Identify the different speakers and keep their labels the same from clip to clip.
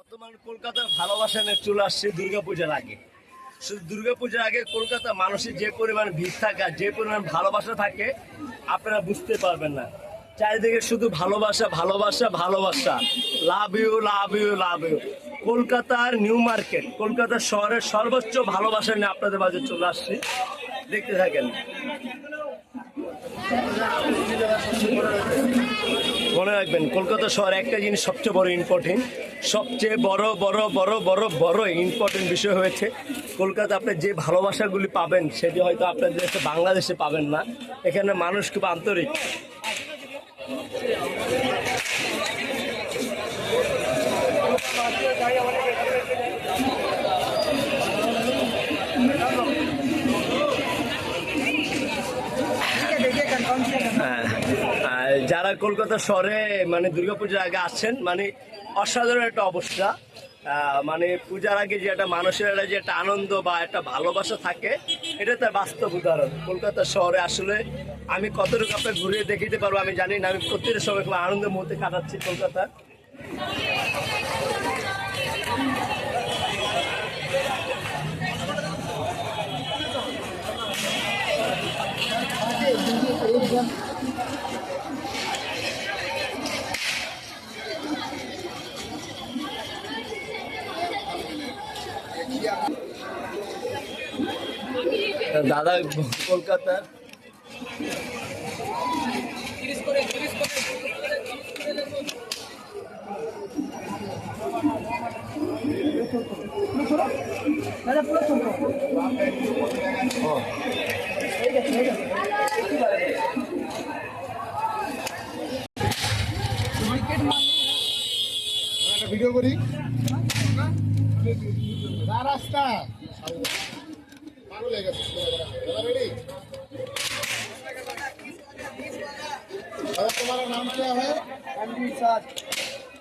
Speaker 1: বর্তমান কলকাতার ভালোবাসা নিয়ে চলে আসছে দুর্গাপূজার আগে। শুধু দুর্গাপূজার আগে কলকাতা মানুষের যে পরিমাণ ভিড় থাকে যে পরিমাণ ভালোবাসা থাকে, আপনারা বুঝতে পারবেন না। চারিদিকে শুধু ভালোবাসা ভালোবাসা ভালোবাসা। Love you love you love you কলকাতার নিউ মার্কেট কলকাতা শহরের সর্বোচ্চ ভালোবাসা নিয়ে আপনাদের মাঝে চলে আসছি। দেখতে থাকেন। মনে রাখবেন কলকাতা শহর একটা জিনিস সবচেয়ে বড় ইম্পর্টেন্ট সবচেয়ে বড় বড় বড় বড় বড় ইম্পর্টেন্ট বিষয় হয়েছে কলকাতা আপনি যে ভালোবাসাগুলি পাবেন সেটি হয়তো আপনাদের দেশে বাংলাদেশে পাবেন না এখানে মানুষ খুব আন্তরিক। হ্যাঁ, যারা কলকাতা শহরে মানে দুর্গাপূজার আগে আসছেন মানে অসাধারণ একটা অবস্থা। মানে পূজার আগে যে একটা মানুষের একটা যে একটা আনন্দ বা একটা ভালোবাসা থাকে, এটা তার বাস্তব উদাহরণ। কলকাতা শহরে আসলে আমি কতটুকু আপনার ঘুরিয়ে দেখিতে পারব আমি জানি না, আমি প্রত্যেকের সময় খুব আনন্দের মধ্যে কাটাচ্ছি কলকাতা দাদা কলকাতার
Speaker 2: ভিডিও করি। রাস্তা। तुम्हारा नाम क्या है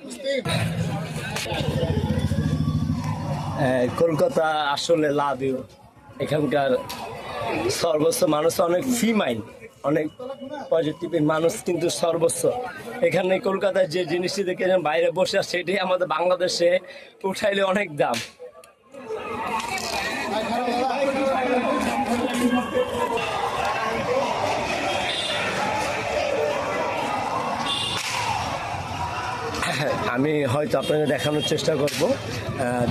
Speaker 2: मुस्लिम
Speaker 1: আহ, কলকাতা আসলে লাভ ইউ এখানকার সর্বস্ব মানুষ অনেক ফি মাইন্ড অনেক পজিটিভ মানুষ কিন্তু সর্বস্ব এখানে কলকাতায় যে জিনিসটি দেখে বাইরে বসে আছে সেটাই আমাদের বাংলাদেশে উঠাইলে অনেক দাম আমি হয়তো আপনাদের দেখানোর চেষ্টা করব।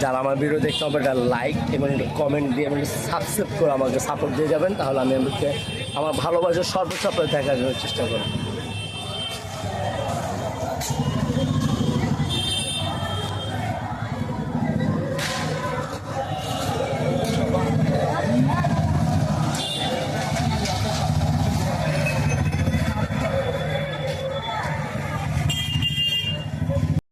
Speaker 1: যারা আমার ভিডিও দেখতে হবে একটা লাইক এবং একটু কমেন্ট দিয়ে এবং সাবস্ক্রাইব করে আমাকে সাপোর্ট দিয়ে যাবেন। তাহলে আমি আমার ভালোবাসার সর্বোচ্চ আপনাদের দেখার জন্য চেষ্টা করব।